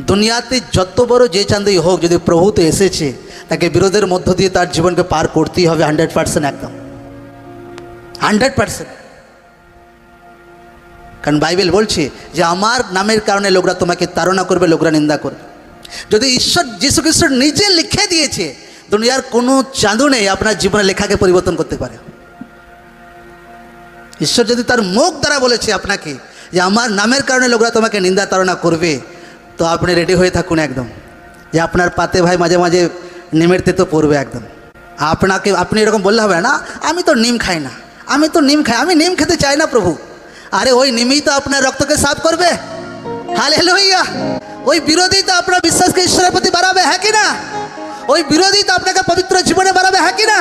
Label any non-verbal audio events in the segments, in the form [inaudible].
দুনিয়াতে যত বড় যে চাঁদই হোক যদি প্রভুতে এসেছে, তাকে বিরোধের মধ্য দিয়ে তার জীবনকে পার করতেই হবে হান্ড্রেড পার্সেন্ট একদম। হান্ড্রেড পার্সেন্ট কারণ বাইবেল বলছে যে আমার নামের কারণে লোকরা তোমাকে তাড়না করবে, লোকরা নিন্দা করবে। যদি ঈশ্বর যীশু খ্রিস্ট নিজে লিখে দিয়েছে, দুনিয়ার কোনো চাঁদু নেই, আপনার জীবনের লেখাকে পরিবর্তন করতে পারে। ঈশ্বর যদি তার মুখ দ্বারা বলেছে আপনাকে যে আমার নামের কারণে লোকরা তোমাকে নিন্দা, তাড়না করবে তো আপনি রেডি হয়ে থাকুন একদম। যে আপনার পাতে ভাই মাঝে মাঝে নিমের তো পড়বে একদম। আপনাকে, আপনি এরকম বললে হবে না, আমি তো নিম খাই না। আমি তো নিম খাই, আমি নিম খেতে চাই না প্রভু। আরে ওই নিমই তো আপনার রক্তকে সাফ করবে। হাল হেলো হইয়া ওই বিরোধী তো আপনার বিশ্বাসকে ঈশ্বরের প্রতি বাড়াবে হ্যাঁ কি না? ওই বিরোধী তো আপনাকে পবিত্র জীবনে বাড়াবে হ্যাঁ কি না?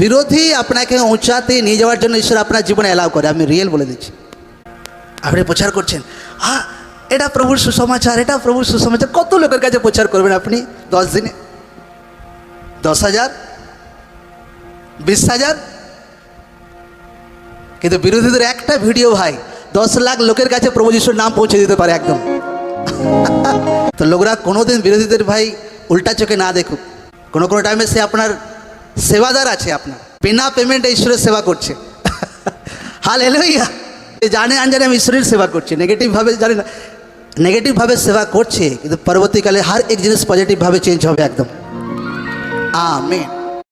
বিরোধী আপনাকে উঁচাতে নিয়ে যাওয়ার জন্য ঈশ্বর আপনার জীবনে অ্যালাউ করে, আমি রিয়েল বলে দিচ্ছি। আপনি প্রচার করছেন। হ্যাঁ এটা প্রভুর সুসমাচার, এটা প্রভুর সুসমাচার। কত লোকের কাছে প্রচার করবেন আপনি? দশ দিনে। দশ হাজার? বিশ হাজার? কিন্তু বিরোধীদের একটা ভিডিও ভাই, দশ লাখ লোকের কাছে প্রভু যিশুর নাম পৌঁছে দিতে পারে একদম। [laughs] তো লোকরা কোনোদিন বিরোধীদের ভাই উল্টা চোখে না দেখুক। কোনো কোনো টাইমে সে আপনার সেবাদার আছে আপনার। বিনা পেমেন্টে ঈশ্বরের সেবা করছে। [laughs] হাল এলো ইয়া জানে আনজানে আমি ঈশ্বরের সেবা করছি। নেগেটিভভাবে জানি না। নেগেটিভভাবে সেবা করছে কিন্তু পরবর্তীকালে হার এক জিনিস পজিটিভভাবে চেঞ্জ হবে একদম। আমেন